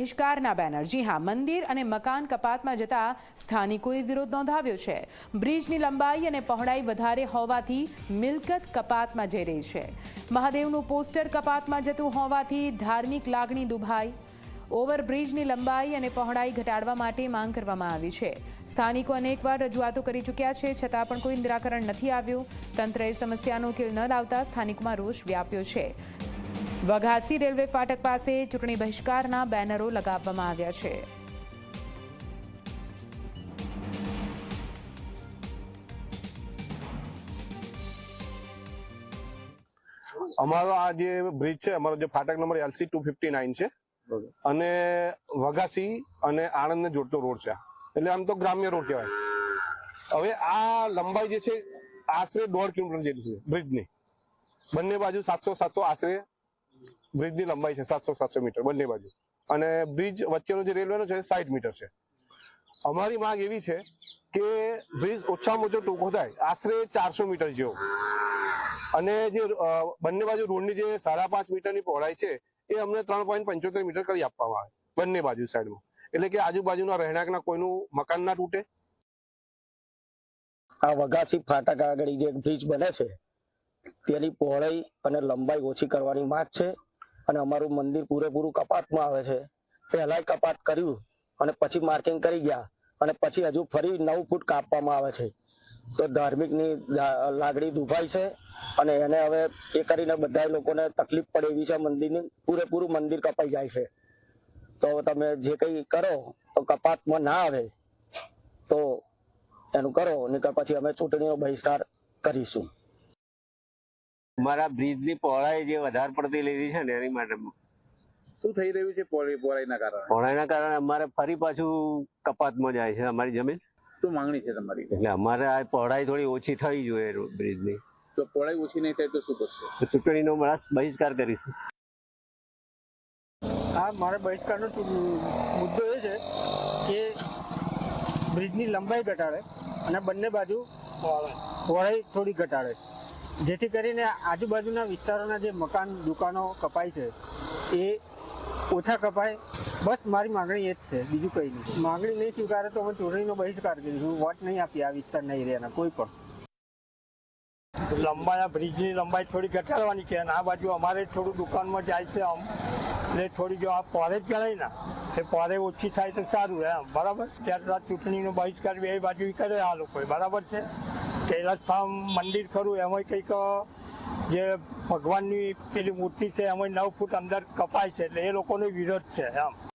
બહિષ્કારના banner. જી હા, મંદિર અને મકાન કપાતમાં જતા સ્થાનિકોએ વિરોધ નોંધાવ્યો છે. બ્રિજની લંબાઈ અને પહોળાઈ વધારે હોવાથી મિલકત કપાતમાં જઈ રહી છે. મહાદેવનું પોસ્ટર કપાતમાં જતું હોવાથી ધાર્મિક લાગણી દુભાઈ. ઓવરબ્રિજની લંબાઈ અને પહોળાઈ ઘટાડવા માટે માંગ કરવામાં આવી છે. સ્થાનિકો અનેકવાર રજૂઆતો કરી ચૂક્યા છે, છતાં પણ કોઈ નિરાકરણ નથી આવ્યું. તંત્રએ સમસ્યાનો ઉકેલ ન લાવતા સ્થાનિકોમાં રોષ વ્યાપ્યો છે. વઘાસી રેલવે ફાટક પાસે ચૂંટણી બહિષ્કારના બેનરો લગાવવામાં આવ્યા છે. અમારો આ જે બ્રિજ છે અમારો જે ફાટક number LC two fifty nine છે. અને વઘાસી અને આણંદ ને જોડતો રોડ છે એટલે આમ તો ગ્રામ્ય રોડ કહેવાય. હવે આ લંબાઈ જે છે આશરે દોઢ કિલોમીટર જેટલી છે બ્રિજની. બંને બાજુ સાતસો સાતસો આશરે બ્રિજની લંબાઈ છે સાતસો સાતસો મીટર, બંને બાજુ. અને બ્રિજ વચ્ચેનો જે રેલવેનો છે સાઠ મીટર છે. અમારી માંગ એવી છે કે બ્રિજ ઓછામાં ઓછો ટૂંકો થાય, આશરે ચારસો મીટર જેવો. અને જે બંને બાજુ રોડની જે સાડા પાંચ મીટરની પહોળાઈ છે, એ અમને ત્રણ પોઈન્ટ પંચોતેર મીટર કરી આપવામાં આવે, બંને બાજુ સાઈડમાં. એટલે કે આજુબાજુના રહેણાંકના કોઈનું મકાન ના તૂટે. આ વઘાસી ફાટક આગળ જે બ્રિજ બને છે તેની પહોળાઈ અને લંબાઈ ઓછી કરવાની માંગ છે અને અમારું મંદિર પૂરેપૂરું કપાતમાં આવે છે. પહેલાય કપાત કર્યું અને પછી માર્કિંગ કરી ગયા અને પછી હજુ ફરી નવ ફૂટ કાપવામાં આવે છે. તો ધાર્મિકની લાગણી દુભાઈ છે અને એને હવે એ કરીને બધા લોકોને તકલીફ પડે એવી છે મંદિરની, પૂરેપૂરું મંદિર કપાઈ જાય છે. તો તમે જે કંઈ કરો તો કપાતમાં ના આવે. તો એનું કરો નહીં પછી અમે ચૂંટણીનો બહિષ્કાર કરીશું. મારા બ્રિજની પહોળાઈ જે વધારે પડતી લીધી છે ને એની માટે શું થઈ રહ્યું છે પહોળાઈના કારણે? પહોળાઈના કારણે અમારે ફરી પાછું કપાતમાં જાય છે અમારી જમીન. શું માંગણી છે તમારી? એટલે અમારે આ પહોળાઈ થોડી ઓછી થવી જોઈએ બ્રિજની તો પહોળાઈ ઓછી નહીં થાય તો શું કરશો? ચૂંટણીનો બહિષ્કાર કરીશું. હા મારા બહિષ્કારનો મુદ્દો એ છે કે બ્રિજની લંબાઈ ઘટાડે અને બંને બાજુ પહોળાઈ થોડી ઘટાડે. જેથી કરીને આજુબાજુના વિસ્તારોના જે મકાન, દુકાનો કપાય છે, એ ઓછા કપાય. બસ મારી માંગણી એ જ છે, બીજું કંઈ નહીં. માંગણી નહીં સ્વીકારે તો અમે ચૂંટણીનો બહિષ્કાર કરીશું વોટ નહીં આપીએ આ વિસ્તારના એરિયાના કોઈ પણ. લંબાઈ આ બ્રિજની લંબાઈ થોડી ઘટાડવાની કે આ બાજુ અમારે થોડું દુકાનમાં જાય છે આમ. એટલે થોડી જો આ પોરે જ ગણાય ને, એ પોરે ઓછી થાય તો સારું એમ. બરાબર? ત્યારબાદ ચૂંટણીનો બહિષ્કાર બે બાજુ કરે આ લોકોએ. બરાબર છે? કૈલાસ ફાર્મ મંદિર ખરું એમાં કંઈક જે ભગવાનની પેલી મૂર્તિ છે એમાં નવ ફૂટ અંદર કપાય છે, એટલે એ લોકોનો વિરોધ છે, એમ.